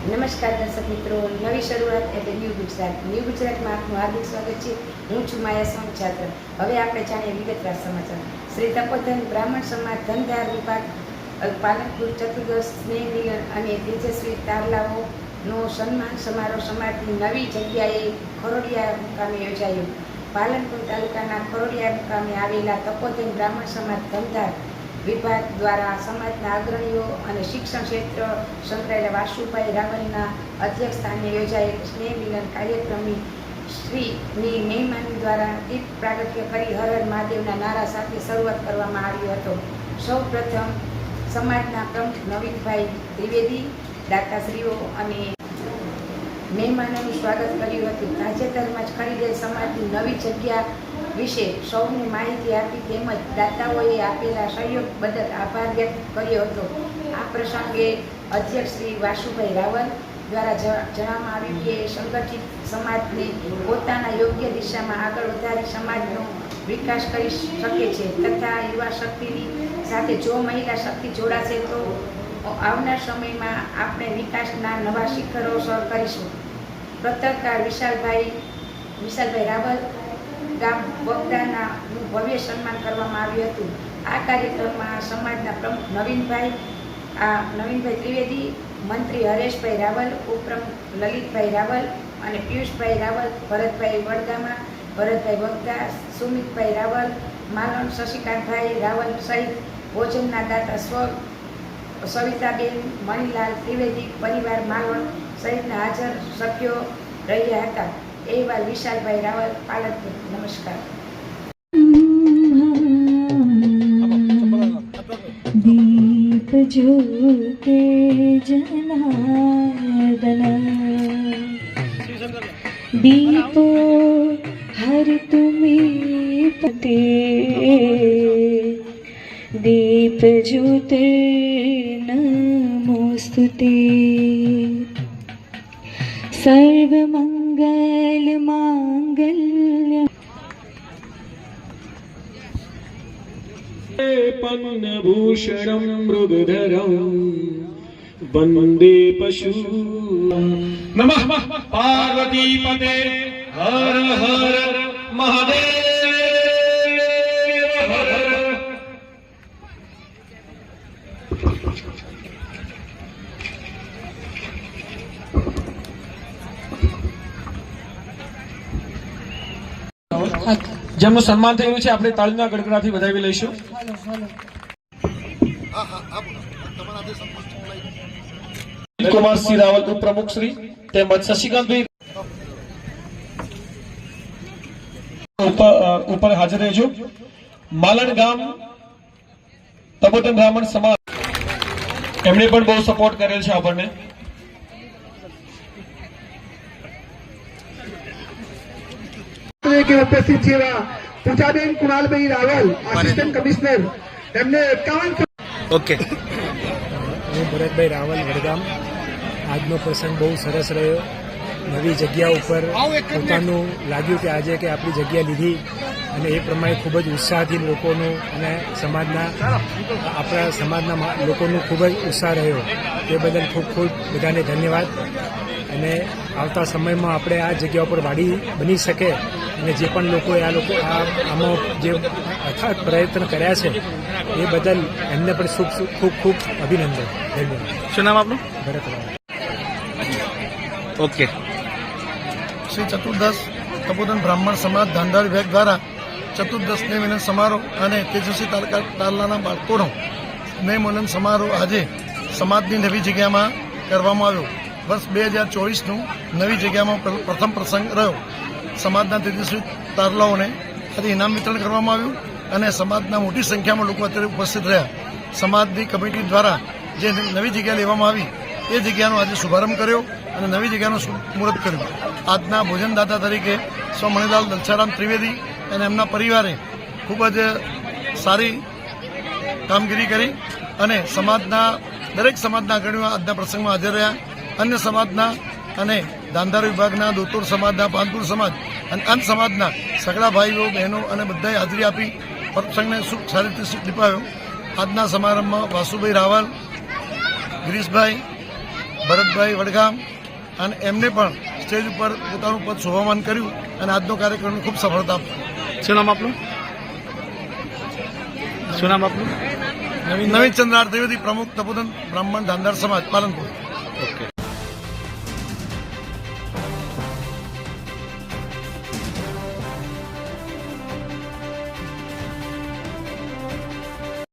નમસ્કાર દર્શક મિત્રો, નવી શરૂઆત એટલે ન્યૂ ગુજરાત ન્યૂ ગુજરાતમાં આપનું હાર્દિક સ્વાગત છે. હું છું માયા સોમ છાત્ર હવે આપણે જાણીએ વિગતવાર સમાચાર. શ્રી તપોધન બ્રાહ્મણ સમાજ ધનધાર વિભાગ પાલનપુર ચતુર્દશ સ્નેહ મિલન અને તેજસ્વી તારલાઓનો સન્માન સમારોહ સમાજની નવી જગ્યાએ ખરોડિયા મુકામે યોજાયો. પાલનપુર તાલુકાના ખરોડિયા મુકામે આવેલા તપોધન બ્રાહ્મણ સમાજ ધનધાર વિભાગ દ્વારા સમાજના અગ્રણીઓ અને શિક્ષણ ક્ષેત્ર સંકળાયેલા વાસુભાઈ રાવલના અધ્યક્ષ સ્થાને યોજાયેલ સ્નેહ મિલન કાર્યક્રમની શ્રીની મહેમાન દ્વારા દીપ પ્રાગટ્ય કરી હર હર મહાદેવના નારા સાથે શરૂઆત કરવામાં આવ્યો હતો. સૌ પ્રથમ સમાજના પ્રમુખ નવીનભાઈ ત્રિવેદી, દાતાશ્રીઓ અને મહેમાનોનું સ્વાગત કર્યું હતું. તાજેતરમાં જ ખરીદેલ સમાજની નવી જગ્યા વિશે સૌને માહિતી આપી તેમજ દાતાઓએ આપેલા સહયોગ બદલ આભાર વ્યક્ત કર્યો હતો. આ પ્રસંગે અધ્યક્ષ શ્રી વાસુભાઈ રાવલ દ્વારા જણાવવામાં આવ્યું કે સંગઠિત સમાજને પોતાના યોગ્ય દિશામાં આગળ વધારી સમાજનો વિકાસ કરી શકે છે તથા યુવા શક્તિની સાથે જો મહિલા શક્તિ જોડાશે તો આવનાર સમયમાં આપણે વિકાસના નવા શિખરો સર કરીશું. પત્રકાર વિશાલભાઈ વિશાલભાઈ રાવલ ગામ બગદાના ભવ્ય સન્માન કરવામાં આવ્યું હતું. આ કાર્યક્રમમાં સમાજના પ્રમુખ નવીનભાઈ, આ નવીનભાઈ ત્રિવેદી, મંત્રી હરેશભાઈ રાવલ, ઉપપ્રમુખ લલિતભાઈ રાવલ અને પિયુષભાઈ રાવલ, ભરતભાઈ વડગામા, ભરતભાઈ વગદા સુમિતભાઈ રાવલ, માલણ શશિકાંતભાઈ રાવલ સહિત ભોજનના દાતા સ્વ, સવિતાબેન, મણિલાલ ત્રિવેદી, પરિવાર માલવણ સહિતના હાજર સભ્યો રહ્યા હતા. એવા વિશાલભાઈ રાવલ પાલનપુર. નમસ્કાર. દીપ જોતે જનાદના દીપો હર તુમે દીપ જોતે નમોસ્તુતે. સર્વમંગ મંગલ માંગલ્ય પન્નભૂષણ મૃગધરમ વંદે પશુ નમઃ પાર્વતી પતે હર હર મહાદેવ જેમનું સન્માન થયું છે આપણે તાળીના ગડગડાથી વધાવી લઈશું. કુમાર સિંહ રાવલ ઉપપ્રમુખ શ્રી તેમજ શશિકાંતભાઈ ઉપર ઉપર હાજર રહેજો. માલણ ગામ તબોટન બ્રાહ્મણ સમાજ એમણે પણ બહુ સપોર્ટ કરેલ છે આપણને. તરીકે ઉપસ્થિત છે એવા પૂજાબેન કુણાલભાઈ રાવલ આસિસ્ટન્ટ કમિશનર એમને એકાવન ઓકે. હું ભરતભાઈ રાવલ વડગામ. આજનો પ્રસંગ બહુ સરસ રહ્યો. નવી જગ્યા ઉપર પોતાનું લાગ્યું કે આજે કે આપણી જગ્યા લીધી અને એ પ્રમાણે ખૂબ જ ઉત્સાહથી લોકોનું અને સમાજના આપણા સમાજના લોકોનું ખૂબ જ ઉત્સાહ રહ્યો. તે બદલ ખૂબ ખૂબ બધાને ધન્યવાદ. અને આવતા સમયમાં આપણે આ જગ્યા ઉપર વાડી બની શકે અને જે પણ લોકોએ આ લોકો આ આમાં જે અથાગ પ્રયત્ન કર્યા છે એ બદલ એમને પણ ખૂબ ખૂબ ખૂબ અભિનંદન. ધન્યવાદ. શું નામ આપનું? ભરત ઓકે. શ્રી ચતુર્દશ તપોધન બ્રાહ્મણ સમાજ ધાંધાર વિભાગ દ્વારા ચતુર્દશ સ્નેહ મિલન સમારોહ અને તેજસ્વી તારકા તારલાના બાળકોનો ને મિલન સમારોહ આજે સમાજની નવી જગ્યામાં કરવામાં આવ્યો. વર્ષ બે હજાર ચોવીસનું નવી જગ્યામાં પ્રથમ પ્રસંગ રહ્યો. સમાજના તેજસ્વી તારલાઓને આજે ઇનામ વિતરણ કરવામાં આવ્યું અને સમાજના મોટી સંખ્યામાં લોકો અત્યારે ઉપસ્થિત રહ્યા. સમાજની કમિટી દ્વારા જે નવી જગ્યા લેવામાં આવી, એ જગ્યાનો આજે શુભારંભ કર્યો અને નવી જગ્યાનું મુહૂર્ત કર્યું. આજના ભોજનદાતા તરીકે સ્વ મણિલાલ દલસારામ ત્રિવેદી અને એમના પરિવારે ખૂબ જ સારી કામગીરી કરી અને સમાજના, દરેક સમાજના અગ્રણીઓ આજના પ્રસંગમાં હાજર રહ્યા. અન્ય સમાજના અને દાંધાર વિભાગના દોતોર સમાજના પાનપુર સમાજ અને અંત સમાજના સગડા ભાઈઓ બહેનો અને બધાએ હાજરી આપી પ્રસંગને સુખ સારી રીતે નીપાવ્યો આજના સમારંભમાં વાસુભાઈ રાવલ ગિરીશભાઈ ભરતભાઈ વડગામ અને એમને પણ સ્ટેજ ઉપર પોતાનું પદ શોભામાન કર્યું અને આજનો કાર્યક્રમ ખૂબ સફળતા શું નામ આપનું? શું નામ આપનું? નવીન ચંદ્રાર દ્વિવેદી પ્રમુખ તપોધન બ્રાહ્મણ ધાંધાર સમાજ પાલનપુર. ઓકે.